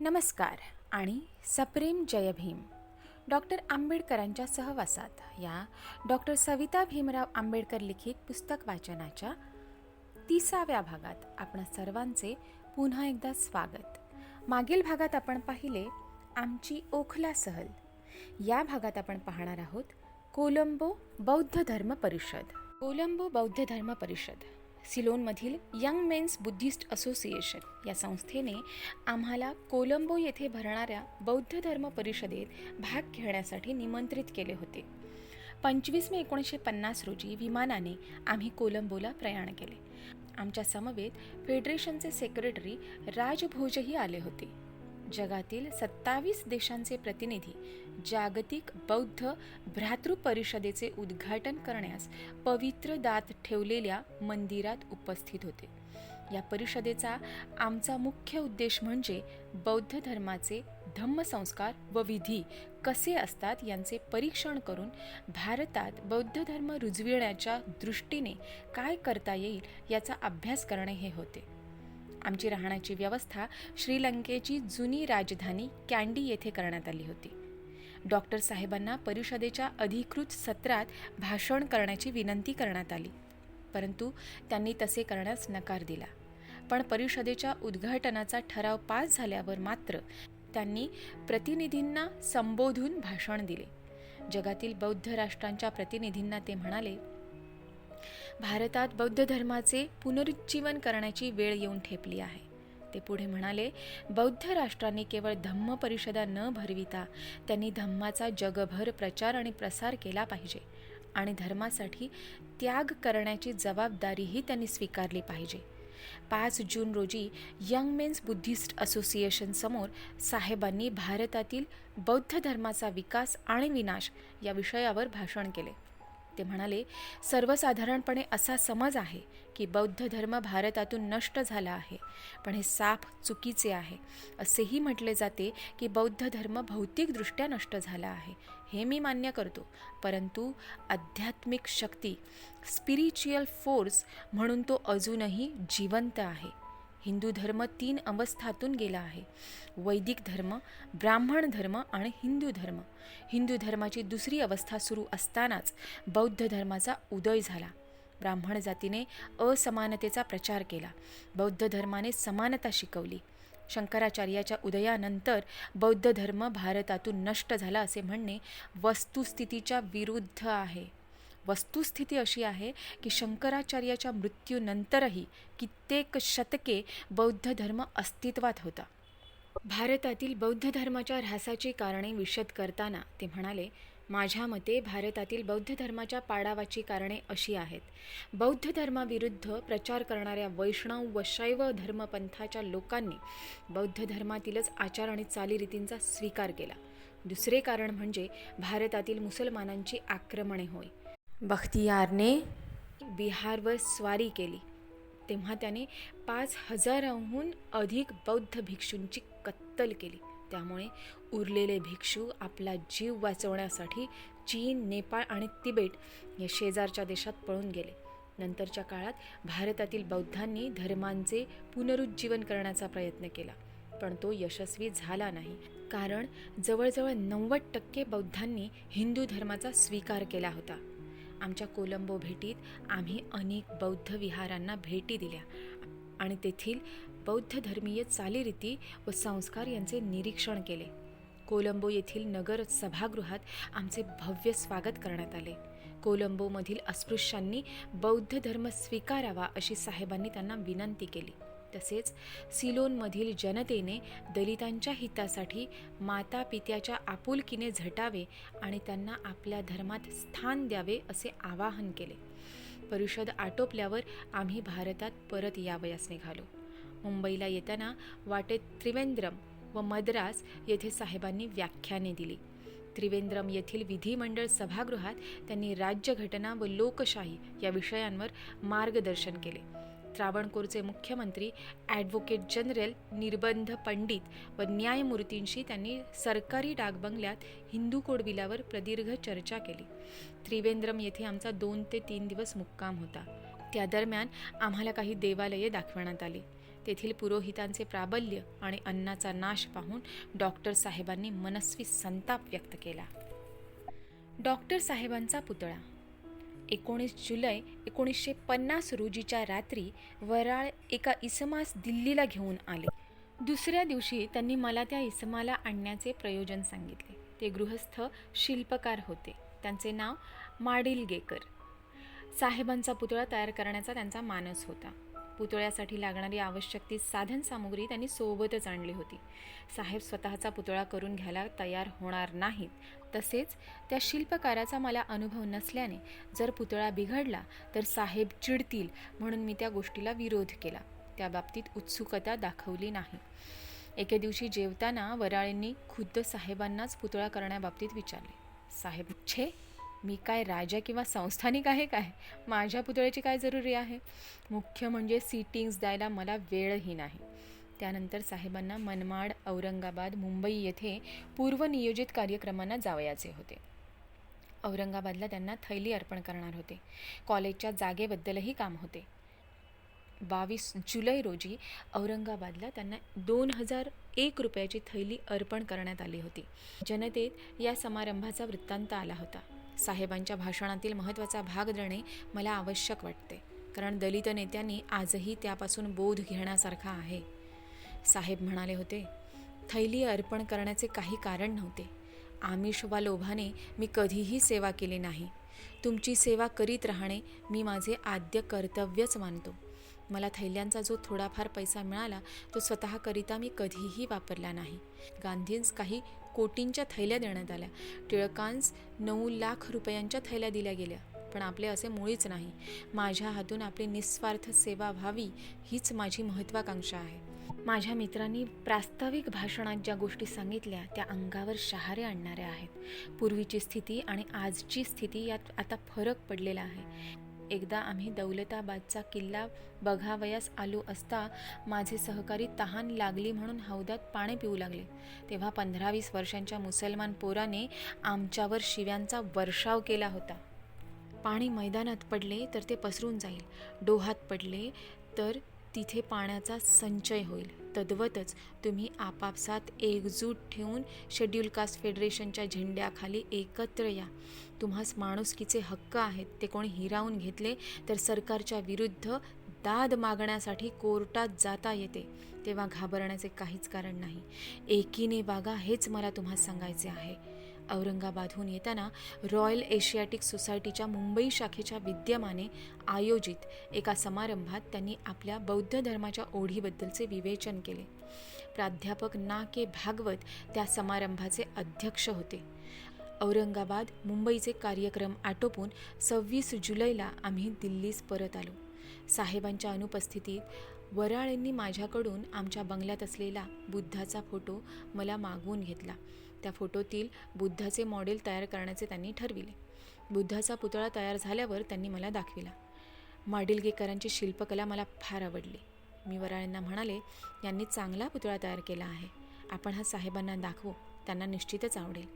नमस्कार आणि सप्रेम जय भीम. डॉक्टर आंबेडकरांच्या सहवासात या डॉक्टर सविता भीमराव आंबेडकर लिखित पुस्तक वाचनाच्या तिसाव्या भागात आपण सर्वांचे पुन्हा एकदा स्वागत. मागील भागात आपण पाहिले आमची ओखला सहल. या भागात आपण पाहणार आहोत कोलंबो बौद्ध धर्म परिषद. कोलंबो बौद्ध धर्म परिषद. सिलोनमधील यंग मेन्स बुद्धिस्ट असोसिएशन या संस्थेने आम्हाला कोलंबो येथे भरणाऱ्या बौद्ध धर्म परिषदेत भाग घेण्यासाठी निमंत्रित केले होते. पंचवीस मे एकोणीसशे पन्नास रोजी विमानाने आम्ही कोलंबोला प्रयाण केले. आमच्या समवेत फेडरेशनचे सेक्रेटरी राजभोजही आले होते. जगातील सत्तावीस देशांचे प्रतिनिधी जागतिक बौद्ध भ्रातृ परिषदेचे उद्घाटन करण्यास पवित्र दात ठेवलेल्या मंदिरात उपस्थित होते. या परिषदेचा आमचा मुख्य उद्देश म्हणजे बौद्ध धर्माचे धम्मसंस्कार व विधी कसे असतात यांचे परीक्षण करून भारतात बौद्ध धर्म रुजविण्याच्या दृष्टीने काय करता येईल याचा अभ्यास करणे हे होते. आमची राहण्याची व्यवस्था श्रीलंकेची जुनी राजधानी कॅन्डी येथे करण्यात आली होती. डॉक्टर साहेबांना परिषदेच्या अधिकृत सत्रात भाषण करण्याची विनंती करण्यात आली. परंतु त्यांनी तसे करण्यास नकार दिला. पण परिषदेच्या उद्घाटनाचा ठराव पास झाल्यावर मात्र त्यांनी प्रतिनिधींना संबोधून भाषण दिले. जगातील बौद्ध राष्ट्रांच्या प्रतिनिधींना ते म्हणाले भारतात बौद्ध धर्माचे पुनरुज्जीवन करण्याची वेळ येऊन ठेपली आहे. ते पुढे म्हणाले बौद्ध राष्ट्रांनी केवळ धम्म परिषदा न भरविता त्यांनी धम्माचा जगभर प्रचार आणि प्रसार केला पाहिजे आणि धर्मासाठी त्याग करण्याची जबाबदारीही त्यांनी स्वीकारली पाहिजे. पाच जून रोजी यंग मेन्स बुद्धिस्ट असोसिएशन समोर साहेबांनी भारतातील बौद्ध धर्माचा विकास आणि विनाश या विषयावर भाषण केले. ते म्हणाले सर्वसाधारणपणे असा समज आहे की बौद्ध धर्म भारतातून नष्ट झाला आहे पण हे साफ चुकीचे आहे. असेही म्हटले जाते की बौद्ध धर्म भौतिकदृष्ट्या नष्ट झाला आहे हे मी मान्य करतो. परंतु आध्यात्मिक शक्ती स्पिरिच्युअल फोर्स म्हणून तो अजूनही जिवंत आहे. हिंदू धर्म तीन अवस्थातून गेला आहे. वैदिक धर्म ब्राह्मण धर्म आणि हिंदू धर्म. हिंदू धर्माची दुसरी अवस्था सुरू असतानाच बौद्ध धर्माचा उदय झाला. ब्राह्मण जातीने असमानतेचा प्रचार केला. बौद्ध धर्माने समानता शिकवली. शंकराचार्याच्या उदयानंतर बौद्ध धर्म भारतातून नष्ट झाला असे म्हणणे वस्तुस्थितीच्या विरुद्ध आहे. वस्तुस्थिती अशी आहे की शंकराचार्याच्या मृत्यूनंतरही कित्येक शतके बौद्ध धर्म अस्तित्वात होता. भारतातील बौद्ध धर्माच्या ऱ्हासाची कारणे विशद करताना ते म्हणाले माझ्या मते भारतातील बौद्ध धर्माच्या पाडावाची कारणे अशी आहेत. बौद्ध धर्माविरुद्ध प्रचार करणाऱ्या वैष्णव व शैव धर्मपंथाच्या लोकांनी बौद्ध धर्मातीलच आचार आणि चालीरीतींचा स्वीकार केला. दुसरे कारण म्हणजे भारतातील मुसलमानांची आक्रमणे होय. बख्तियारने बिहारवर स्वारी केली. तेव्हा त्याने पाच हजाराहून अधिक बौद्ध भिक्षूंची कत्तल केली. त्यामुळे उरलेले भिक्षू आपला जीव वाचवण्यासाठी चीन नेपाळ आणि तिबेट या शेजारच्या देशात पळून गेले. नंतरच्या काळात भारतातील बौद्धांनी धर्मांचे पुनरुज्जीवन करण्याचा प्रयत्न केला पण तो यशस्वी झाला नाही. कारण जवळजवळ नव्वद टक्के बौद्धांनी हिंदू धर्माचा स्वीकार केला होता. आमच्या कोलंबो भेटीत आम्ही अनेक बौद्ध विहारांना भेटी दिल्या. आणि तेथील बौद्ध धर्मीय चालीरीती व संस्कार यांचे निरीक्षण केले. कोलंबो येथील नगर सभागृहात आमचे भव्य स्वागत करण्यात आले. कोलंबोमधील अस्पृश्यांनी बौद्ध धर्म स्वीकारावा अशी साहेबांनी त्यांना विनंती केली. तसेच सिलोनमधील जनतेने दलितांच्या हितासाठी माता पित्याच्या आपुलकीने झटावे आणि त्यांना आपल्या धर्मात स्थान द्यावे असे आवाहन केले. परिषद आटोपल्यावर आम्ही भारतात परत यावयास निघालो. मुंबईला येताना वाटेत त्रिवेंद्रम व मद्रास येथे साहेबांनी व्याख्याने दिली. त्रिवेंद्रम येथील विधिमंडळ सभागृहात त्यांनी राज्यघटना व लोकशाही या विषयांवर मार्गदर्शन केले. त्रावणकोरचे मुख्यमंत्री ॲडव्होकेट जनरल निर्बंध पंडित व न्यायमूर्तींशी त्यांनी सरकारी डाकबंगल्यात हिंदू कोडबिलावर प्रदीर्घ चर्चा केली. त्रिवेंद्रम येथे आमचा दोन ते तीन दिवस मुक्काम होता. त्या दरम्यान आम्हाला काही देवालये दाखवण्यात आली. तेथील पुरोहितांचे प्राबल्य आणि अन्नाचा नाश पाहून डॉक्टर साहेबांनी मनस्वी संताप व्यक्त केला. डॉक्टर साहेबांचा पुतळा एकोणीस जुलै एकोणीसशे पन्नास रोजीच्या रात्री वराळ एका इसमास दिल्लीला घेऊन आले. दुसऱ्या दिवशी त्यांनी मला त्या इसमाला आणण्याचे प्रयोजन सांगितले. ते गृहस्थ शिल्पकार होते. त्यांचे नाव माडिलगेकर. साहेबांचा पुतळा तयार करण्याचा त्यांचा मानस होता. पुतळ्यासाठी लागणारी आवश्यक ती साधनसामुग्री त्यांनी सोबतच आणली होती. साहेब स्वतःचा पुतळा करून घ्यायला तयार होणार नाहीत. तसेच त्या शिल्पकाराचा मला अनुभव नसल्याने जर पुतळा बिघडला तर साहेब चिडतील म्हणून मी त्या गोष्टीला विरोध केला. त्या बाबतीत उत्सुकता दाखवली नाही. एके दिवशी जेवताना वराळींनी खुद्द साहेबांनाच पुतळा करण्याबाबतीत विचारले. साहेब छे? मी काय राजा किंवा संस्थानिक आहे काय? माझ्या पुतळ्याची काय जरुरी आहे? मुख्य म्हणजे सीटिंग्स द्यायला मला वेळही नाही. त्यानंतर साहेबांना मनमाड औरंगाबाद मुंबई येथे पूर्वनियोजित कार्यक्रमांना जावयाचे होते. औरंगाबादला त्यांना थैली अर्पण करणार होते. कॉलेजच्या जागेबद्दलही काम होते. बावीस जुलै रोजी औरंगाबादला त्यांना दोन हजार एक रुपयाची थैली अर्पण करण्यात आली होती. जनतेत या समारंभाचा वृत्तांत आला होता. साहेबांच्या भाषणातील महत्त्वाचा भाग देणे मला आवश्यक वाटते. कारण दलित नेत्यांनी आजही त्यापासून बोध घेण्यासारखा आहे. साहेब म्हणाले होते थैली अर्पण करण्याचे काही कारण नव्हते. आमिष वा लोभाने मी कधीही सेवा केली नाही. तुमची सेवा करीत राहणे मी माझे आद्य कर्तव्यच मानतो. मला थैल्यांचा जो थोडाफार पैसा मिळाला तो स्वतःकरिता मी कधीही वापरला नाही. गांधींस काही कोटींच्या थैल्या देण्यात आल्या. टिळकांस नऊ लाख रुपयांच्या थैल्या दिल्या गेल्या. पण आपले असे मुळीच नाही. माझ्या हातून आपली निस्वार्थ सेवा व्हावी हीच माझी महत्त्वाकांक्षा आहे. माझ्या मित्रांनी प्रास्ताविक भाषणात ज्या गोष्टी सांगितल्या त्या अंगावर शहारे आणणाऱ्या आहेत. पूर्वीची स्थिती आणि आजची स्थिती यात आता फरक पडलेला आहे. एकदा आम्ही दौलताबादचा किल्ला बघावयास आलो असता माझे सहकारी तहान लागली म्हणून हौदात पाणी पिऊ लागले. तेव्हा पंधरा वीस वर्षांच्या मुसलमान पोराने आमच्यावर शिव्यांचा वर्षाव केला होता. पाणी मैदानात पडले तर ते पसरून जाईल. डोहात पडले तर तिथे पाण्याचा संचय होईल. तद्वतच तुम्ही आपापसात एकजूट ठेवून शेड्यूल कास्ट फेडरेशनच्या झेंड्याखाली एकत्र या. तुम्हास माणुसकीचे हक्क आहेत ते कोणी हिरावून घेतले तर सरकारच्या विरुद्ध दाद मागण्यासाठी कोर्टात जाता येते. तेव्हा घाबरण्याचे काहीच कारण नाही. एकीने वागा हेच मला तुम्हाला सांगायचे आहे. औरंगाबादहून येताना रॉयल एशियाटिक सोसायटीच्या मुंबई शाखेच्या विद्यमाने आयोजित एका समारंभात त्यांनी आपल्या बौद्ध धर्माच्या ओढीबद्दलचे विवेचन केले. प्राध्यापक ना के भागवत त्या समारंभाचे अध्यक्ष होते. औरंगाबाद मुंबईचे कार्यक्रम आटोपून सव्वीस जुलैला आम्ही दिल्लीस परत आलो. साहेबांच्या अनुपस्थितीत वराळेंनी माझ्याकडून आमच्या बंगल्यात असलेला बुद्धाचा फोटो मला मागवून घेतला. त्या फोटोतील बुद्धाचे मॉडेल तयार करण्याचे त्यांनी ठरविले. बुद्धाचा पुतळा तयार झाल्यावर त्यांनी मला दाखविला. माडिलगेकरांची शिल्पकला मला फार आवडली. मी वराळेंना म्हणाले यांनी चांगला पुतळा तयार केला आहे. आपण हा साहेबांना दाखवू. त्यांना निश्चितच आवडेल.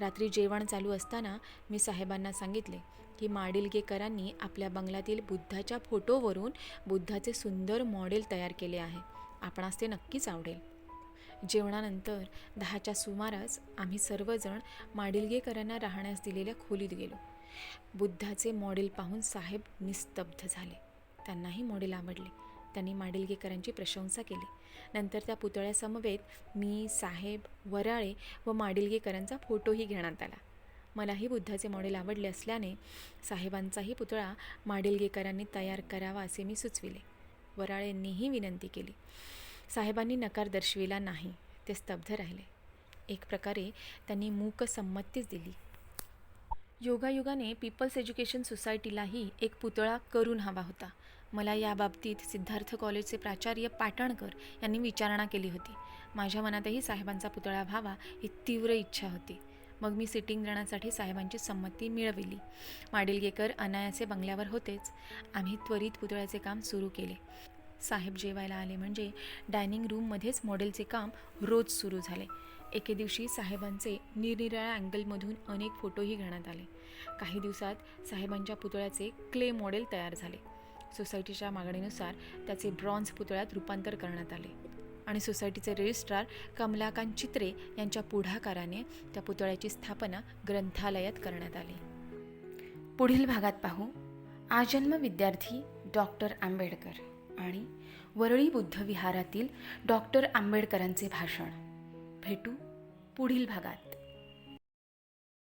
रात्री जेवण चालू असताना मी साहेबांना सांगितले की माडिलगेकरांनी आपल्या बंगल्यातील बुद्धाच्या फोटोवरून बुद्धाचे सुंदर मॉडेल तयार केले आहे. आपणास ते नक्कीच आवडेल. जेवणानंतर दहाच्या सुमारास आम्ही सर्वजण माडिलगेकरांना राहण्यास दिलेल्या खोलीत गेलो. बुद्धाचे मॉडेल पाहून साहेब निस्तब्ध झाले. त्यांनाही मॉडेल आवडले. त्यांनी माडिलगेकरांची प्रशंसा केली. नंतर त्या पुतळ्यासमवेत मी साहेब वराळे व माडिलगेकरांचा फोटोही घेण्यात आला. मलाही बुद्धाचे मॉडेल आवडले असल्याने साहेबांचाही पुतळा माडिलगेकरांनी तयार करावा असे मी सुचविले. वराळेंनीही विनंती केली. साहेबांनी नकार दर्शविला नाही. ते स्तब्ध राहिले. एक प्रकारे त्यांनी मूक संमतीच दिली. योगायोगाने पीपल्स एज्युकेशन सोसायटीलाही एक पुतळा करून हवा होता. मला याबाबतीत सिद्धार्थ कॉलेजचे प्राचार्य पाटणकर यांनी विचारणा केली होती. माझ्या मनातही साहेबांचा पुतळा व्हावा ही तीव्र इच्छा होती. मग मी सिटिंग देण्यासाठी साहेबांची संमती मिळविली. माडिलगेकर अनायासे बंगल्यावर होतेच. आम्ही त्वरित पुतळ्याचे काम सुरू केले. साहेब जेवायला आले म्हणजे डायनिंग रूममध्येच मॉडेलचे काम रोज सुरू झाले. एके दिवशी साहेबांचे निरनिराळ्या अँगलमधून अनेक फोटोही घेण्यात आले. काही दिवसात साहेबांच्या पुतळ्याचे क्ले मॉडेल तयार झाले. सोसायटीच्या मागणीनुसार त्याचे ब्रॉन्झ पुतळ्यात रूपांतर करण्यात आले. आणि सोसायटीचे रजिस्ट्रार कमलाकांत चित्रे यांच्या पुढाकाराने त्या पुतळ्याची स्थापना ग्रंथालयात करण्यात आली. पुढील भागात पाहू. आजन्म विद्यार्थी डॉक्टर आंबेडकर. आणि वरळी बुद्ध विहारातील डॉक्टर आंबेडकरांचे भाषण. भेटू पुढील भागात.